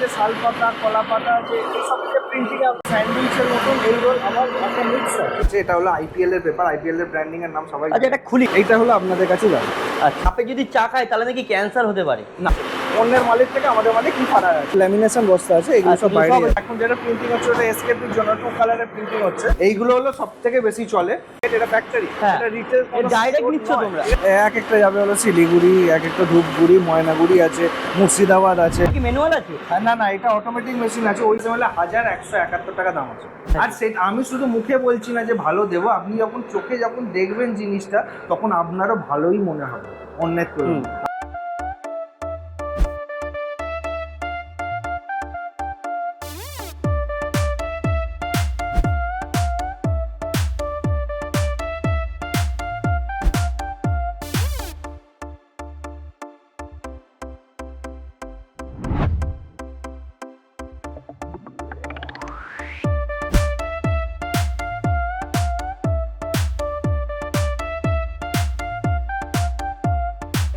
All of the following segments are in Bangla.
যে শাল পাতা কলা পাতা যে প্রিন্টিং স্যান্ডউইচের মতন আমার একটা এটা হলো আইপিএল এর পেপার আইপিএল এর ব্র্যান্ডিং এর নাম সবাই আচ্ছা এটা খুলি। এইটা হলো আপনাদের কাছে যাবে। আচ্ছা। আপনি যদি চা খায় তাহলে নাকি ক্যান্সার হতে পারে? না। অন্যের মালিক থেকে আমাদের মালিক কি ফারাক আছে? ল্যামিনেশন বস্তা আছে এগুলো আচ্ছা, সব বাইরে এখন যেটা প্রিন্টিং হচ্ছে ওটা এসকেপির জন্য টু কালারের প্রিন্টিং হচ্ছে। এইগুলো হলো সব থেকে বেশি চলে। এটা ফ্যাক্টরি। এটা রিটেল এ direct নিচ্ছ তোমরা? এক একটা যাবে হলো শিলিগুড়ি এক একটা ধূপগুড়ি ময়নাগুড়ি আছে মুর্শিদাবাদ আছে। কি ম্যানুয়াল আছে? না না এটা অটোমেটিক মেশিন আছে ওই সময় হাজার একশো একাত্তর টাকা দাম আছে। আর সেটা আমি শুধু মুখে বলছি না যে ভালো দেবো আপনি যখন চোখে যখন দেখবেন জিনিসটা তখন আপনারও ভালোই মনে হবে অন্যের তুলনায়।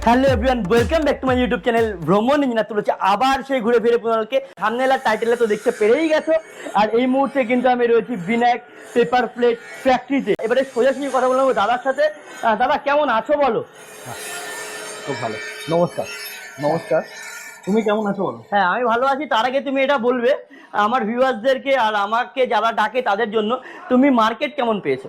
Hello everyone welcome back to my YouTube channel ভ্রমণ ইঞ্জিনার তুলেছে আবার সেই ঘুরে ফিরে পুনরকে থামনেলার টাইটেলে তো দেখতে পেরেই গেছো। আর এই মুহূর্তে কিন্তু আমি রয়েছি বিনায়ক পেপার প্লেট ফ্যাক্টরিতে এবারে সোজা সোজাসুজি কথা বলব দাদার সাথে। দাদা কেমন আছো বলো? খুব ভালো। নমস্কার। নমস্কার। তুমি কেমন আছো বলো? হ্যাঁ আমি ভালো আছি। তার আগে তুমি এটা বলবে আমার ভিউয়ার্সদেরকে আর আমাকে যারা ডাকে তাদের জন্য তুমি মার্কেট কেমন পেয়েছ?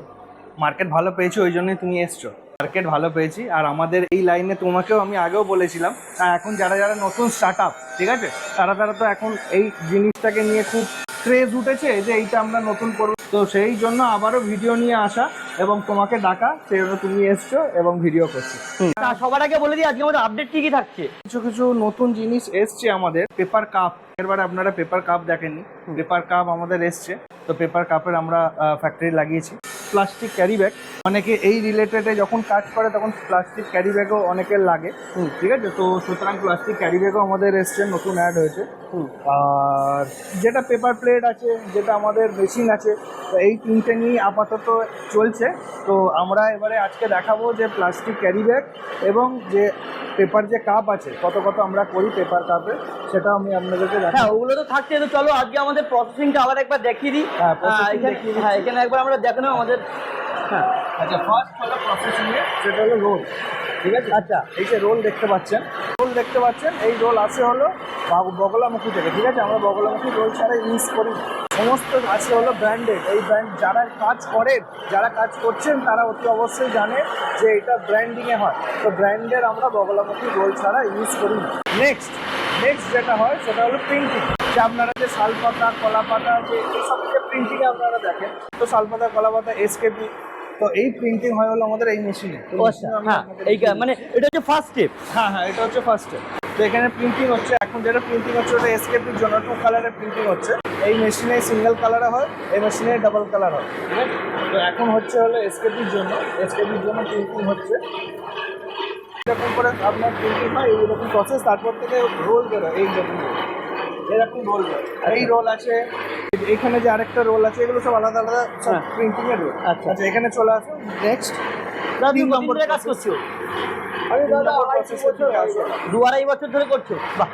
মার্কেট ভালো পেয়েছ ওই জন্যই তুমি এসছো। মার্কেট ভালো পেয়েছি। আর আমাদের এই লাইনে তোমাকেও আমি আগেও বলেছিলাম আর এখন যারা যারা নতুন স্টার্ট আপ ঠিক আছে? তারা তারা তো এখন এই জিনিসটাকে নিয়ে খুব ক্রেজ উঠেছে যে এইটা আমরা নতুন করব। তো সেই জন্য আবারও ভিডিও নিয়ে আসা এবং তোমাকে ডাকা সেই জন্য তুমি এসছো এবং ভিডিও করছ। সবার আগে বলে দিই আজকে আমাদের আপডেট কি কি থাকছে? কিছু কিছু নতুন জিনিস এসছে আমাদের পেপার কাপ এরবারে আপনারা পেপার কাপ দেখেননি। পেপার কাপ আমাদের এসছে। তো পেপার কাপের আমরা ফ্যাক্টরি লাগিয়েছি। প্লাস্টিক ক্যারি ব্যাগ অনেকে এই রিলেটেডে যখন কাজ করে তখন প্লাস্টিক ক্যারি ব্যাগও অনেকের লাগে। ঠিক আছে? তো সুতরাং প্লাস্টিক ক্যারি ব্যাগও আমাদের এসছে নতুন অ্যাড হয়েছে। আর যেটা পেপার প্লেট আছে যেটা আমাদের মেশিন আছে তো এই তিনটে নিয়েই আপাতত চলছে। তো আমরা এবারে আজকে দেখাবো যে প্লাস্টিক ক্যারি ব্যাগ এবং যে পেপার যে কাপ আছে কত কত আমরা করি পেপার কাপে সেটা আমি আপনাদেরকে হ্যাঁ ওগুলো তো থাকছে। তো চলো আজকে আমাদের প্রসেসিংটা আবার একবার দেখিয়ে দিই। হ্যাঁ, এখানে হ্যাঁ এখানে একবার আমরা দেখানো আমাদের হ্যাঁ। আচ্ছা ফার্স্ট হলো প্রসেসিংয়ে সেটা হলো রোল ঠিক আছে? আচ্ছা। এই যে রোল দেখতে পাচ্ছেন রোল দেখতে পাচ্ছেন এই রোল আসে হলো বাগ- বগলামুখী থেকে ঠিক আছে? আমরা বগলামুখী রোল ছাড়া ইউজ করি। সমস্ত আছে হলো ব্র্যান্ডেড এই ব্র্যান্ড যারা কাজ করেন যারা কাজ করছেন তারা অতি অবশ্যই জানে যে এটা ব্র্যান্ডিংয়ে হয়। তো ব্র্যান্ডের আমরা বগলামুখী রোল ছাড়া ইউজ করি। না নেক্সট নেক্সট যেটা হয় সেটা হলো প্রিন্টিং যে আপনারা যে শাল পাতা কলা পাতা যে এইসব যে প্রিন্টিং আপনারা দেখেন। তো শাল পাতা কলা পাতা এসকেপি তো এই প্রিন্টিং হয় হলো আমাদের এই মেশিনে হ্যাঁ এই মানে এটা হচ্ছে ফার্স্ট স্টেপ হ্যাঁ হ্যাঁ এটা হচ্ছে ফার্স্ট তো এখানে প্রিন্টিং হচ্ছে এখন যেটা প্রিন্টিং হচ্ছে ওটা এসকেপির জন্য টু কালারের প্রিন্টিং হচ্ছে। এই মেশিনে সিঙ্গেল কালারে হয় এই মেশিনে ডাবল কালার হয়। ঠিক আছে তো এখন হচ্ছে হলো এসকেপির জন্য এসকেপির জন্য প্রিন্টিং হচ্ছে। এরকম করে আপনার প্রিন্টিং হয় এইরকম প্রসেস তারপর থেকে রোল বেরোয় এইরকম এরকম রোল আর এই রোল আছে এখানে যে আরেকটা রোল আছে এগুলো সব আলাদা আলাদা সব হ্যাঁ। প্রিন্টিং এর রোল আচ্ছা। আচ্ছা এখানে চলে আসো। নেক্সট দাদা তিন নম্বর কাজ করছ? আমি দাদা দু আড়াই বছর ধরে করছ? বাহ।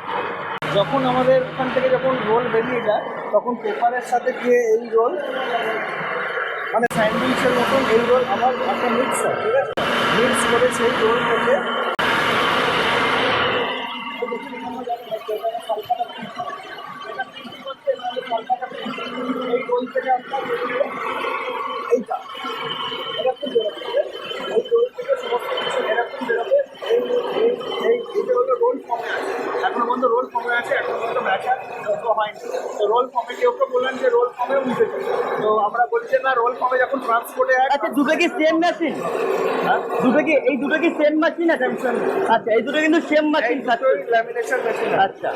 যখন আমাদের ওখান থেকে যখন রোল বেরিয়ে যায় তখন পেপারের সাথে গিয়ে এই রোল মানে স্যান্ডউইচের মতন এই রোল আমার একটা মিক্স হয় ঠিক আছে? মিক্স করে সেই রোল থেকে এই রোল থেকে আপনার এইটা এরকম বেরোবে এই রোল থেকে সমস্ত কিছু এরকম বেরোবে এই এই এই এটা হলো রোল ফর্মে আছে এখনও পর্যন্ত রোল ফর্মে আছে এখনও পর্যন্ত ব্যাচার যত হয়নি তো রোল ফর্মে কেউ কেউ বললেন যে রোল ফর্মে উঠেছে। তো আমরা বলছি না রোল ফর্মে যখন ট্রান্সপোর্টে আচ্ছা দুটো কি সেম মেশিন দুটো কি এই দুটো কি সেম মেশিন আছে? আচ্ছা এই দুটো কিন্তু সেম মেশিন ল্যামিনেশন মেশিন আচ্ছা।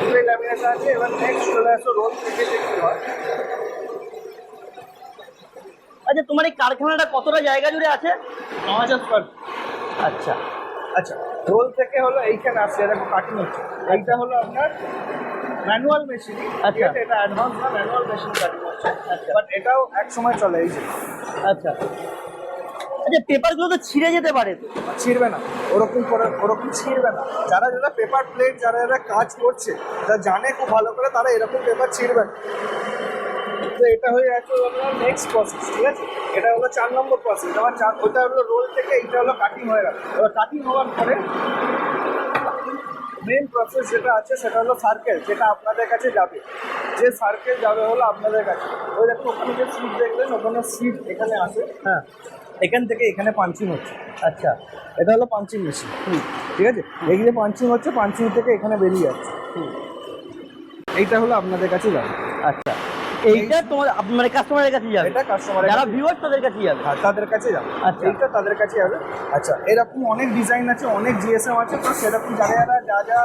দুটোই ল্যামিনেশন আছে এবার নেক্সট চলে আসো রোল থেকে দেখতে হয়। আচ্ছা তোমার এই কারখানাটা কতটা জায়গা জুড়ে আছে? ন হাজার স্কোয়ার আচ্ছা। আচ্ছা রোল থেকে হলো এইখানে আসছে এরকম কাটিং হচ্ছে। এইটা হলো আপনার ম্যানুয়াল মেশিন আচ্ছা। এটা অ্যাডভান্স না ম্যানুয়াল মেশিন কাটিং হচ্ছে বাট এটাও এক সময় চলে এই যে। আচ্ছা। আচ্ছা পেপারগুলো তো ছিঁড়ে যেতে পারে। তো ছিঁড়বে না ওরকম করে ওরকম ছিঁড়বে না। যারা যারা পেপার প্লেট যারা যারা কাজ করছে যারা জানে খুব ভালো করে তারা এরকম পেপার ছিঁড়বে না। তো এটা হয়ে আপনার নেক্সট প্রসেস ঠিক আছে? এটা হলো চার নম্বর প্রসেস আমার চার ওটা হলো রোল থেকে এটা হলো কাটিং হয়ে গেল। এবার কাটিং হওয়ার পরে মেন প্রসেস যেটা আছে সেটা হলো সার্কেল যেটা আপনাদের কাছে যাবে। যে সার্কেল যাবে হলো আপনাদের কাছে। ওই দেখুন ওখানে যে সিট দেখবেন ওখানে সিট এখানে আসে হ্যাঁ। এখান থেকে এখানে পাঞ্চিং হচ্ছে। আচ্ছা। এটা হলো পাঞ্চিং মেশিন ঠিক আছে? এই যে পাঞ্চিং হচ্ছে পাঞ্চিং থেকে এখানে বেরিয়ে যাচ্ছে। এইটা হলো আপনাদের কাছে যাবে। আচ্ছা। এইটা তোমার মানে কাস্টমারের কাছে যাবে। এটা কাস্টমারের যারা ভিউয়ার তাদের কাছে যাবে। হ্যাঁ তাদের কাছে যাবে। আচ্ছা। এইটা তাদের কাছে যাবে। আচ্ছা এরকম অনেক ডিজাইন আছে অনেক জিএসএম আছে তো সেরকম যারা যারা যা যা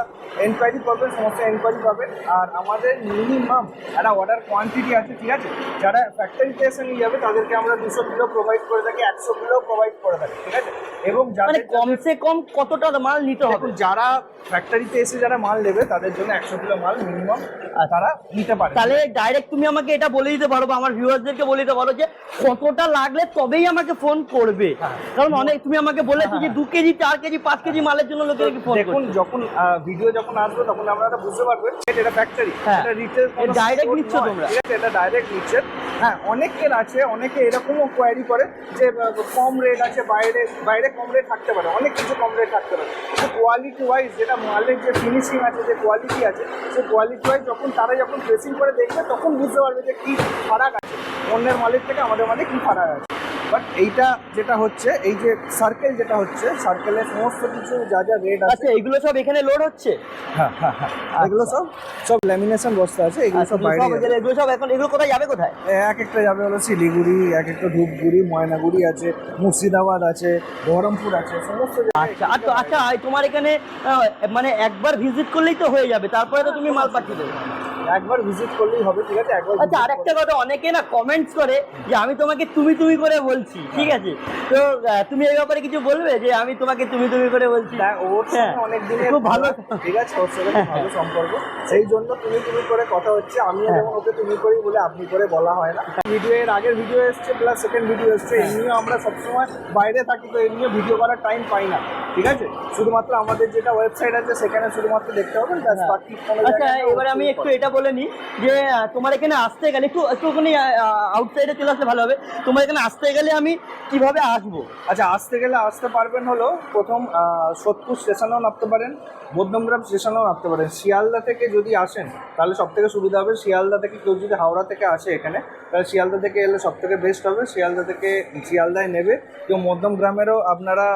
এনকোয়ারি করবেন সমস্ত এনকোয়ারি পাবেন আর আমাদের মিনিমাম একটা অর্ডার কোয়ান্টিটি আছে ঠিক আছে? যারা ফ্যাক্টরিতে এসে নিয়ে যাবে তাদেরকে আমরা দুশো কিলো প্রোভাইড করে থাকি একশো কিলো প্রোভাইড করে থাকি ঠিক আছে? এবং মানে কমসে কম কতটা মাল নিতে হবে? যারা ফ্যাক্টরিতে এসে যারা মাল নেবে তাদের জন্য একশো কিলো মাল মিনিমাম তারা নিতে পারে। তাহলে ডাইরেক্ট তুমি আমাকে এটা বলে দিতে পারো বা আমার ভিউয়ারদেরকে বলে দিতে পারো যে কতটা লাগলে তবেই আমাকে ফোন করবে। হ্যাঁ। কারণ অনেক তুমি আমাকে বলেছ যে দু কেজি চার কেজি পাঁচ কেজি মালের জন্য লোকের ফোন দেখুন যখন ভিডিও যখন আসবে তখন আপনারা বুঝতে পারবেন এটা ফ্যাক্টরি হ্যাঁ। এটা রিটেল direct নিচ্ছ তোমরা। এটা ডাইরেক্ট নিচ্ছে। হ্যাঁ অনেকের আছে অনেকে এরকমও কোয়ারি করে যে কম রেট আছে বাইরে বাইরে কম রেট থাকতে পারে, অনেক কিছু কম রেট থাকতে পারে। কিন্তু কোয়ালিটি ওয়াইজ যেটা মালের যে ফিনিশিং আছে, যে কোয়ালিটি আছে, সেই কোয়ালিটি ওয়াইজ যখন তারা যখন প্রেসিং করে দেখবে, তখন বুঝতে পারবে যে কী ফারাক আছে। অন্যের মালের থেকে আমাদের মালে কী ফারাক আছে। বাট এইটা যেটা হচ্ছে এই যে সার্কেল যেটা হচ্ছে সার্কেলের সমস্ত কিছু যা যা রেট আছে আচ্ছা এগুলো সব এখানে লোড হচ্ছে? হ্যাঁ হ্যাঁ হ্যাঁ। এগুলো সব সব ল্যামিনেশন বস্তা আছে এগুলো আচ্ছা, সব বাইরে এগুলো- সব এখন এগুলো কোথায় যাবে কোথায়? এক একটা যাবে হলো শিলিগুড়ি এক একটা ধূপগুড়ি ময়নাগুড়ি আছে মুর্শিদাবাদ আছে বহরমপুর আছে সমস্ত আচ্ছা আর তো আচ্ছা আর তোমার এখানে মানে একবার ভিজিট করলেই তো হয়ে যাবে তারপরে তো তুমি মাল পাঠিয়ে দেবে। একবার ভিজিট করলেই হবে ঠিক আছে? একবার আচ্ছা আর একটা কথা অনেকে না কমেন্টস করে যে আমি তোমাকে তুমি তুমি করে বলছি ঠিক আছে? তো তুমি এই ব্যাপারে কিছু বলবে যে আমি তোমাকে তুমি তুমি করে বলছি? হ্যাঁ, ওর হ্যাঁ, অনেক দিনের খুব ভালো। ঠিক আছে? ওর সঙ্গে ভালো সম্পর্ক। সেই জন্য তুমি তুমি করে কথা হচ্ছে হ্যাঁ। যেমন ওকে তুমি করি বলে আপনি করে বলা হয় না। ভিডিও এর আগের ভিডিও এসছে প্লাস সেকেন্ড ভিডিও এসছে হ্যাঁ। এমনিও আমরা সবসময় বাইরে থাকি তো এমনিও ভিডিও করার টাইম পাই না। ঠিক আছে? শুধুমাত্র আমাদের যেটা ওয়েবসাইট আছে সেখানে শুধুমাত্র দেখতে হবে ব্যাস হ্যাঁ। বাকি আচ্ছা এবারে আমি একটু এটা বলে নিই যে তোমার এখানে আসতে গেলে একটু একটুখানি আউটসাইডে চলে আসলে ভালো হবে। তোমার এখানে আসতে গেলে আমি কীভাবে আসব? আচ্ছা আসতে গেলে আসতে পারবেন হলো প্রথম সোদপুর স্টেশনেও নামতে পারেন মধ্যমগ্রাম স্টেশনেও নামতে পারেন। শিয়ালদা থেকে যদি আসেন তাহলে সব থেকে সুবিধা হবে শিয়ালদা থেকে কেউ যদি হাওড়া থেকে আসে এখানে তাহলে শিয়ালদা থেকে এলে সব থেকে বেস্ট হবে। শিয়ালদা থেকে শিয়ালদায় নেবে। কেউ মধ্যমগ্রামেরও আপনারা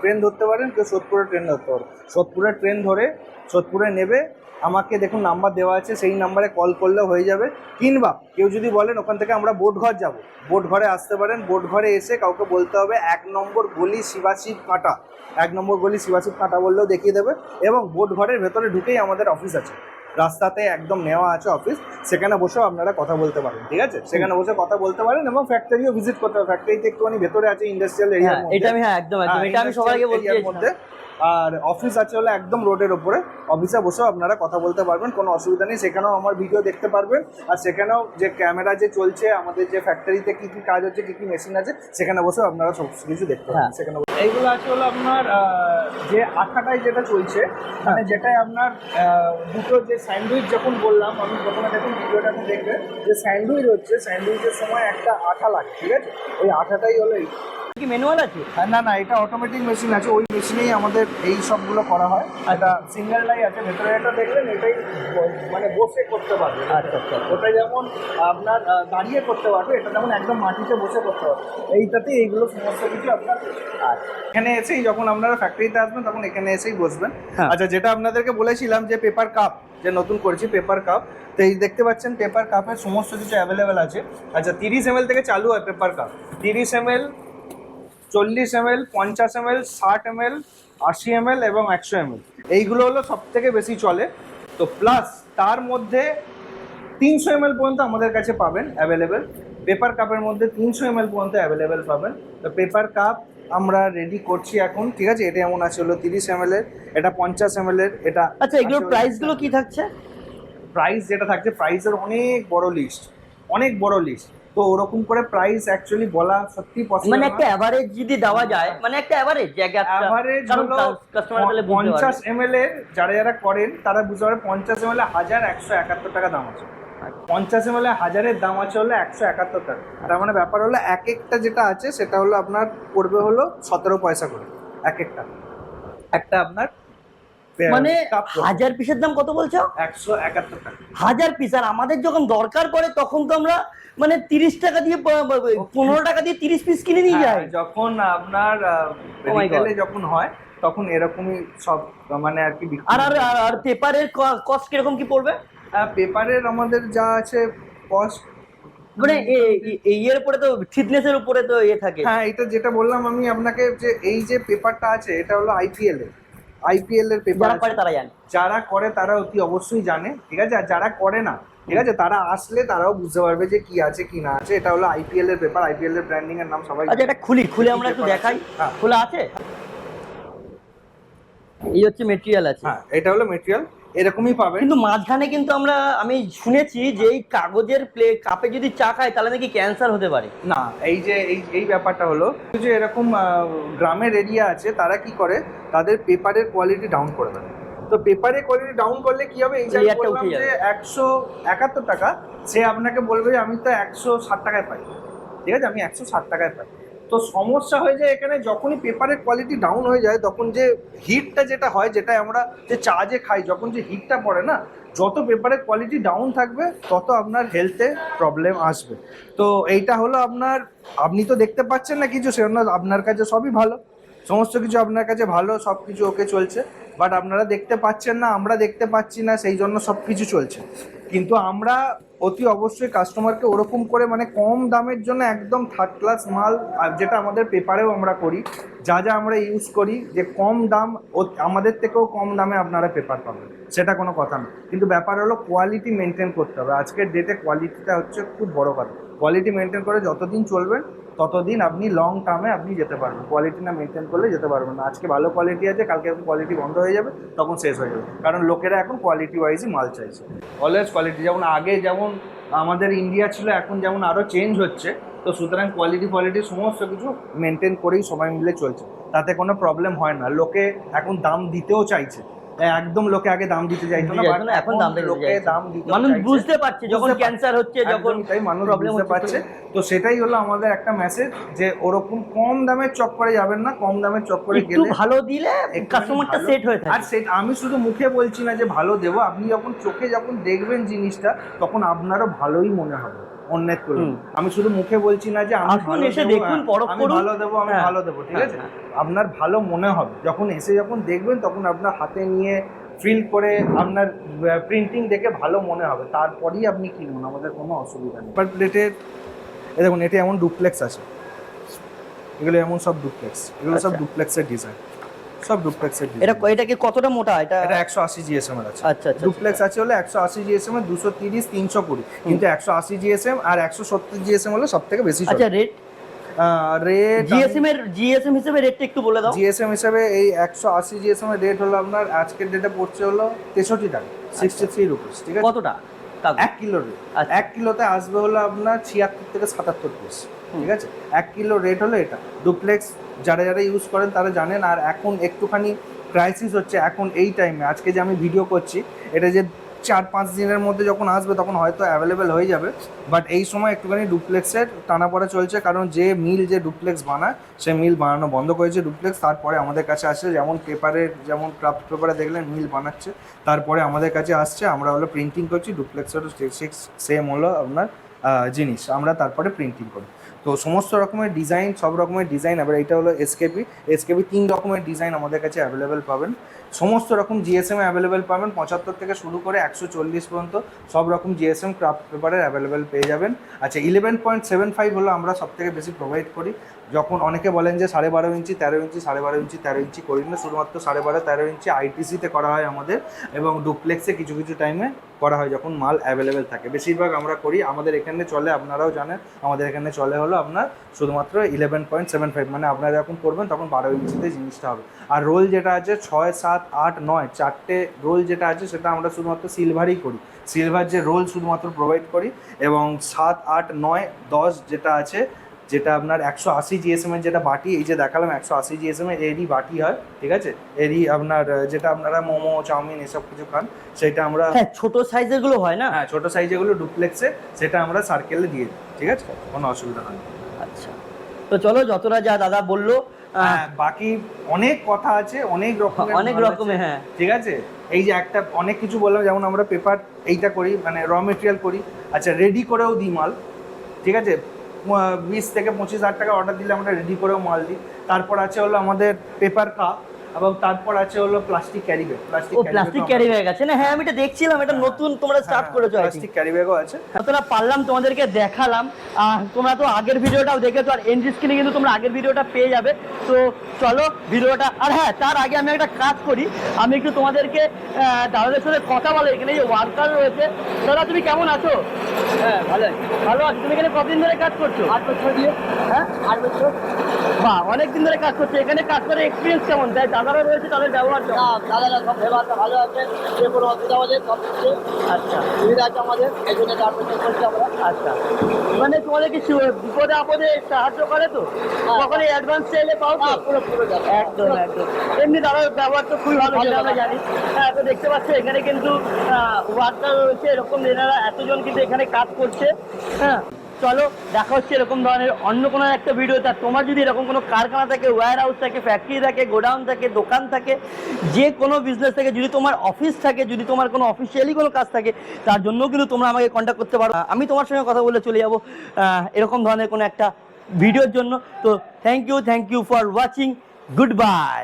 ট্রেন ধরতে পারেন কেউ সোদপুরে ট্রেন ধরতে পারেন সোদপুরে ট্রেন ধরে সোদপুরে নেবে। আমাকে দেখুন নাম্বার দেওয়া আছে, সেই নাম্বারে কল করলে হয়ে যাবে। কিংবা কেউ যদি বলেন, ওখান থেকে আমরা বোট ঘর যাব। বোট ঘরে আসতে পারেন। বোট ঘরে এসে কাউকে বলতে হবে, এক নম্বর গলি শিবাশিব কাঁটা। এক নম্বর গলি শিবাশিব কাঁটা বললেও দেখিয়ে দেবে। এবং বোট ঘরের ভেতরে ঢুকেই আমাদের অফিস আছে। রাস্তাতে একদম নেওয়া আছে অফিস সেখানে বসেও আপনারা কথা বলতে পারেন ঠিক আছে? সেখানে বসে কথা বলতে পারেন এবং ফ্যাক্টরিও ভিজিট করতে পারেন। ফ্যাক্টরিতে একটুখানি ভেতরে আছে ইন্ডাস্ট্রিয়াল এরিয়া এটা আমি হ্যাঁ একদম একদম। এটা আমি সবাইকে বলি বলতে মধ্যে। আর অফিস আছে হলো একদম রোডের ওপরে অফিসে বসেও আপনারা কথা বলতে পারবেন কোনো অসুবিধা নেই। সেখানেও আমার ভিডিও দেখতে পারবেন। আর সেখানেও যে ক্যামেরা যে চলছে আমাদের যে ফ্যাক্টরিতে কি কি কাজ হচ্ছে কি কি মেশিন আছে সেখানে বসেও আপনারা সব কিছু দেখতে হ্যাঁ। পারবেন সেখানে এইগুলো আছে হলো আপনার যে আঠাটায় যেটা চলছে মানে যেটাই আপনার দুটো যে স্যান্ডউইচ যখন বললাম আমি প্রথমে দেখুন ভিডিওটা দেখবেন যে স্যান্ডউইচ হচ্ছে স্যান্ডউইচের সময় একটা আঠা লাগে ঠিক আছে? ওই আঠাটাই হলো এই। কি ম্যানুয়াল আছে? হ্যাঁ, না না এটা অটোমেটিক মেশিন আছে। ওই মেশিনেই আমাদের এই সবগুলো করা হয়। এটা সিঙ্গেল লাই আছে। ভেতরে এটা দেখলেন এটাই মানে বসে করতে পারবে। আচ্ছা আচ্ছা ওটা যেমন আপনার দাঁড়িয়ে করতে পারবে এটা যেমন একদম মাটিতে বসে করতে পারবে। এইটাতে এইগুলো সমস্ত কিছু আপনার আচ্ছা। এখানে এসেই যখন আপনারা ফ্যাক্টরিতে আসবেন তখন এখানে এসেই বসবেন। হ্যাঁ। আচ্ছা যেটা আপনাদেরকে বলেছিলাম যে পেপার কাপ যে নতুন করেছি পেপার কাপ তো এই দেখতে পাচ্ছেন পেপার কাপের সমস্ত কিছু অ্যাভেলেবেল আছে। আচ্ছা তিরিশ এম থেকে চালু হয় পেপার কাপ তিরিশ এম চল্লিশ এম এল পঞ্চাশ এম এল ষাট এম এল আশি এম এল এবং একশো এম এল এইগুলো হলো সব থেকে বেশি চলে। তো প্লাস তার মধ্যে তিনশো এম এল পর্যন্ত আমাদের কাছে পাবেন অ্যাভেলেবেল পেপার কাপের মধ্যে তিনশো এম এল পর্যন্ত অ্যাভেলেবেল পাবেন। তো পেপার কাপ আমরা রেডি করছি এখন। ঠিক আছে? এটা এমন আছে হলো তিরিশ এম এল এর এটা পঞ্চাশ এম এল এর এটা আচ্ছা এগুলোর প্রাইসগুলো কি থাকছে? প্রাইস যেটা থাকছে প্রাইসের অনেক বড় লিস্ট অনেক বড় লিস্ট তো ওরকম করে প্রাইস অ্যাকচুয়ালি বলা সত্যি পসিবল মানে একটা অ্যাভারেজ যদি দেওয়া যায় মানে একটা জায়গা অ্যাভারেজ হলো পঞ্চাশ এম এর যারা যারা করেন তারা বুঝতে পারবে পঞ্চাশ এম এল হাজার একশো একাত্তর টাকা দাম আছে। পঞ্চাশ এম এল হাজারের দাম আছে হলো একশো একাত্তর টাকা। তার মানে ব্যাপার হলো এক একটা যেটা আছে সেটা হলো আপনার পড়বে হলো সতেরো পয়সা করে। এক একটা। একটা আপনার মানে হাজার পিসের দাম কত বলছো? একশো একাত্তর টাকা। হাজার পিস আর আমাদের যখন দরকার পড়ে তখন তো আমরা মানে তিরিশ টাকা দিয়ে পনেরো টাকা দিয়ে তিরিশ পিস কিনে নিয়ে যাই। হ্যাঁ, যখন আপনার Oh যখন হয় তখন এরকমই সব মানে আর কি আর আর পেপারের কস্ট কীরকম কি পড়বে? পেপারের আমাদের যা আছে কস্ট মানে এর উপরে তো ফিটনেসের উপরে তো ইয়ে থাকে। হ্যাঁ এটা যেটা বললাম আমি আপনাকে যে এই যে পেপারটা আছে এটা হলো আইপিএল এর আইপিএল এর পেপার যারা করে তারা জানে। যারা করে তারা অতি অবশ্যই জানে ঠিক আছে? আর যারা করে না ঠিক আছে? তারা আসলে তারাও বুঝতে পারবে যে কি আছে কি না আছে। এটা হলো আইপিএল এর পেপার আইপিএল এর ব্র্যান্ডিং এর নাম সবাই আচ্ছা এটা খুলি খুলে আমরা একটু দেখাই। হ্যাঁ। খোলা আছে? এই হচ্ছে মেটেরিয়াল আছে। হ্যাঁ এটা হলো মেটেরিয়াল এরকমই পাবেন। কিন্তু মাঝখানে কিন্তু আমরা আমি শুনেছি যে এই কাগজের প্লে কাপে যদি চা খায় তাহলে নাকি ক্যান্সার হতে পারে। না এই যে এই এই ব্যাপারটা হলো যে এরকম গ্রামের এরিয়া আছে তারা কি করে? তাদের পেপারের কোয়ালিটি ডাউন করে দেয়। তো পেপারের কোয়ালিটি ডাউন করলে কি হবে? এই। যে একশো একাত্তর টাকা সে আপনাকে বলবে যে আমি তো একশো ষাট টাকায় পাই। ঠিক আছে? আমি একশো ষাট টাকায় পাই। তো সমস্যা হয়ে যায় এখানে, যখনই পেপারের কোয়ালিটি ডাউন হয়ে যায়, তখন যে হিটটা যেটা হয় যেটা আমরা যে চা যে খাই, যখন যে হিটটা পড়ে না, যত পেপারের কোয়ালিটি ডাউন থাকবে, তত আপনার হেলথে প্রবলেম আসবে। তো এইটা হলো আপনার, আপনি তো দেখতে পাচ্ছেন না কিছু, সেজন্য আপনার কাছে সবই ভালো। সমস্ত কিছু আপনার কাছে ভালো সব কিছু ওকে চলছে। বাট আপনারা দেখতে পাচ্ছেন না, আমরা দেখতে পাচ্ছি না, সেই জন্য সব কিছু চলছে। কিন্তু আমরা অতি অবশ্যই কাস্টমারকে ওরকম করে মানে কম দামের জন্য একদম থার্ড ক্লাস মাল, আর যেটা আমাদের পেপারেও আমরা করি, যা যা আমরা ইউজ করি, যে কম দাম আমাদের থেকেও কম দামে আপনারা পেপার পাবেন। সেটা কোনো কথা না। কিন্তু ব্যাপার হলো কোয়ালিটি মেনটেন করতে হবে। আজকের ডেটে কোয়ালিটিটা হচ্ছে খুব বড় কথা। কোয়ালিটি মেনটেন করে যতদিন চলবেন ততদিন আপনি লং টার্মে আপনি যেতে পারবেন। কোয়ালিটি না মেনটেন করলে যেতে পারবেন না। আজকে ভালো কোয়ালিটি আছে, কালকে কোয়ালিটি বন্ধ হয়ে যাবে, তখন শেষ হয়ে যাবে। কারণ লোকেরা এখন কোয়ালিটি ওয়াইজই মাল চাইছে। অলওয়েজ কোয়ালিটি যেমন আগে যেমন আমাদের ইন্ডিয়া ছিল, এখন যেমন আরও চেঞ্জ হচ্ছে, তো সুতরাং কোয়ালিটি কোয়ালিটি সমস্ত কিছু মেনটেন করেই সবাই মিলে চলছে। তাতে কোনো প্রবলেম হয় না। লোকে এখন দাম দিতেও চাইছে। একদম লোকে আগে দাম দিতে চাইতো না এখন দাম লোকে দাম দিতে মানুষ বুঝতে পারছে যখন ক্যান্সার হচ্ছে যখন তাই মানুষ বুঝতে পারছে। তো সেটাই হলো আমাদের একটা মেসেজ যে ওরকম কম দামের চক্করে যাবেন না কম দামের চক্করে গেলে ভালো দিলে কাস্টমারটা সেট হয়ে আর থাকে সেট আমি শুধু মুখে বলছি না যে ভালো দেবো আপনি যখন চোখে যখন দেখবেন জিনিসটা তখন আপনারও ভালোই মনে হবে। অন্যের তুলনায়। আমি শুধু মুখে বলছি না যে আসুন এসে দেখুন, হ্যাঁ, পরখ করুন। ভালো দেবো আমি হ্যাঁ। ভালো দেবো ঠিক হ্যাঁ, আছে। আপনার ভালো মনে হবে। যখন এসে যখন দেখবেন তখন আপনার হাতে নিয়ে ফিল করে আপনার প্রিন্টিং দেখে ভালো মনে হবে। তারপরেই আপনি কিনুন আমাদের কোনো অসুবিধা নেই। বাট প্লেটের এ দেখুন এটা এমন ডুপ্লেক্স আছে। এগুলো এমন সব ডুপ্লেক্স এগুলো সব আচ্ছা। ডুপ্লেক্সের ডিজাইন সব ডুপ্লেক্সের এটা ডিজাইন এটাকে কতটা মোটা? এটা এটা একশো আশি জিএসএম এর আছে। আচ্ছা আচ্ছা ডুপ্লেক্স আছে হলে একশো আশি জিএসএম এর দুশো তিরিশ তিনশো কুড়ি। কিন্তু একশো আশি জিএসএম আর একশো সত্তর জিএসএম হলে সব থেকে বেশি আচ্ছা রেট রেট জিএসএম এর জিএসএম হিসেবে রেটটা একটু বলে দাও। জিএসএম হিসাবে এই একশো আশি জিএসএম এর রেট হলো আপনার আজকের ডেটে পড়ছে হলো তেষট্টি টাকা সিক্সটি থ্রি রুপিস ঠিক আছে? কতটা? এক কিলো রেট আচ্ছা। এক কিলোতে আসবে হলো আপনার ছিয়াত্তর থেকে সাতাত্তর পিস ঠিক আছে? এক কিলো রেট হলো এটা। ডুপ্লেক্স যারা যারা ইউজ করেন তারা জানেন। আর এখন একটুখানি ক্রাইসিস হচ্ছে এখন এই টাইমে আজকে যে আমি ভিডিও করছি, এটা যে চার পাঁচ দিনের মধ্যে যখন আসবে, তখন হয়তো অ্যাভেলেবেল হয়ে যাবে। বাট এই সময় একটুখানি ডুপ্লেক্সের টানাপড়া চলছে, কারণ যে মিল যে ডুপ্লেক্স বানায় সে মিল বানানো বন্ধ করেছে ডুপ্লেক্স তারপরে আমাদের কাছে আসে, যেমন পেপারের যেমন ক্রাফট পেপারে দেখলেন মিল বানাচ্ছে। তারপরে আমাদের কাছে আসছে, আমরা হলো প্রিন্টিং করছি ডুপ্লেক্সেরও সেম হলো আপনার। জিনিস, আমরা তারপরে প্রিন্টিং করি। তো সমস্ত রকমের ডিজাইন সব রকমের ডিজাইন এবার এটা হলো এসকেপি এসকেপি তিন রকমের ডিজাইন আমাদের কাছে অ্যাভেলেবেল পাবেন। সমস্ত রকম জিএসএম অ্যাভেলেবেল পাবেন, পঁচাত্তর থেকে শুরু করে একশো চল্লিশ পর্যন্ত সব রকম জিএসএম ক্রাফট পেপারের অ্যাভেলেবেল পেয়ে যাবেন। আচ্ছা ইলেভেন পয়েন্ট সেভেন ফাইভ হলো আমরা সব থেকে বেশি প্রোভাইড করি। যখন অনেকে বলেন যে সাড়ে বারো ইঞ্চি, তেরো ইঞ্চি, সাড়ে বারো ইঞ্চি, তেরো ইঞ্চি করি না। শুধুমাত্র সাড়ে বারো, তেরো ইঞ্চি আইটিসিতে করা হয় আমাদের এবং ডুপ্লেক্সে কিছু কিছু টাইমে করা হয় যখন মাল অ্যাভেলেবেল থাকে। বেশিরভাগ আমরা করি, আমাদের এখানে চলে, আপনারাও জানেন, আমাদের এখানে চলে হলো আপনার শুধুমাত্র ইলেভেন পয়েন্ট সেভেন ফাইভ মানে আপনারা যখন করবেন তখন বারো ইঞ্চিতে জিনিসটা হবে। আর রোল যেটা আছে ছয়, সাত, আট, নয়, চারটে রোল যেটা আছে সেটা আমরা শুধুমাত্র সিলভারই করি। সিলভার যে রোল শুধুমাত্র প্রোভাইড করি এবং সাত, আট, নয়, দশ যেটা আছে যেটা আপনার একশো আশি জিএসএম এর যেটা বাটি এই যে দেখালাম একশো আশি জিএসএম এর এরই বাটি হয় ঠিক আছে? এরই আপনার যেটা আপনারা মোমো চাউমিন এসব কিছু খান সেটা আমরা হ্যাঁ ছোট সাইজেরগুলো হয় না? হ্যাঁ ছোট সাইজ যেগুলো ডুপ্লেক্সে সেটা আমরা সার্কেলে দিয়ে দিই ঠিক আছে? কোনো অসুবিধা হয় আচ্ছা। তো চলো যতটা যা দাদা বলল হ্যাঁ বাকি অনেক কথা আছে অনেক রকমের অনেক রকমের হ্যাঁ। ঠিক আছে? এই যে একটা অনেক কিছু বললাম যেমন আমরা পেপার এইটা করি মানে র মেটেরিয়াল করি আচ্ছা রেডি করেও দিই মাল ঠিক আছে? বিশ থেকে পঁচিশ হাজার টাকা অর্ডার দিলে আমরা রেডি করেও মাল দিই। তারপর আছে হলো আমাদের পেপার কাপ এবং তারপর আছে হলো প্লাস্টিক ক্যারি ব্যাগ প্লাস্টিক ও প্লাস্টিক ক্যারি ব্যাগ আছে না হ্যাঁ আমি এটা দেখছিলাম এটা নতুন তোমরা স্টার্ট করেছ প্লাস্টিক ক্যারি ব্যাগও আছে। যতটা পারলাম তোমাদেরকে দেখালাম। আহ, তোমরা তো আগের ভিডিওটাও দেখেছ আর এন্ড স্ক্রিনে কিন্তু তোমরা আগের ভিডিওটা পেয়ে যাবে। তো চলো ভিডিওটা আর হ্যাঁ তার আগে আমি একটা কাজ করি। আমি একটু তোমাদেরকে আহ, দাদাদের সাথে কথা বলে এখানে যে ওয়ার্কার রয়েছে। দাদা তুমি কেমন আছো? হ্যাঁ ভালো ভালো আছো তুমি এখানে কতদিন ধরে কাজ করছ? আট বছর দিয়ে। হ্যাঁ? আট বছর। বাহ অনেক দিন ধরে কাজ করছ। এখানে কাজ করে এক্সপিরিয়েন্স কেমন? তাই দাদারা রয়েছে তাদের ব্যবহার দাদারা সব ব্যবহারটা ভালো আছে। যে কোনো অসুবিধা আমাদের সব কিছু আচ্ছা। সুবিধা আছে আমাদের। এই জন্য করছি আমরা। আচ্ছা। মানে তোমাদের কিছু বিপদে আপদে সাহায্য করে তো? কখনো অ্যাডভান্স চাইলে পাও তো? হ্যাঁ, পুরো পুরো একদম একদম। এমনি দাদার ব্যবহার তো খুবই ভালো ভালো সেটা আমরা জানি। হ্যাঁ তো দেখতে পাচ্ছ এখানে কিন্তু ওয়ার্কার রয়েছে এরকম। এনারা এতজন কিন্তু এখানে কাজ করছে। হ্যাঁ চলো, দেখা হচ্ছে এরকম ধরনের অন্য কোনো একটা ভিডিও তা তোমার যদি এরকম কোনো কারখানা থাকে ওয়্যার হাউস থাকে ফ্যাক্টরি থাকে গোডাউন থাকে, দোকান থাকে, যে কোনো বিজনেস থাকে, যদি তোমার অফিস থাকে, যদি তোমার কোনো অফিসিয়ালি কোনো কাজ থাকে, তার জন্য কিন্তু তোমরা আমাকে কন্ট্যাক্ট করতে পারো। আমি তোমার সঙ্গে কথা বলে চলে যাব এরকম ধরনের কোনো একটা ভিডিওর জন্য। তো thank you thank you for watching goodbye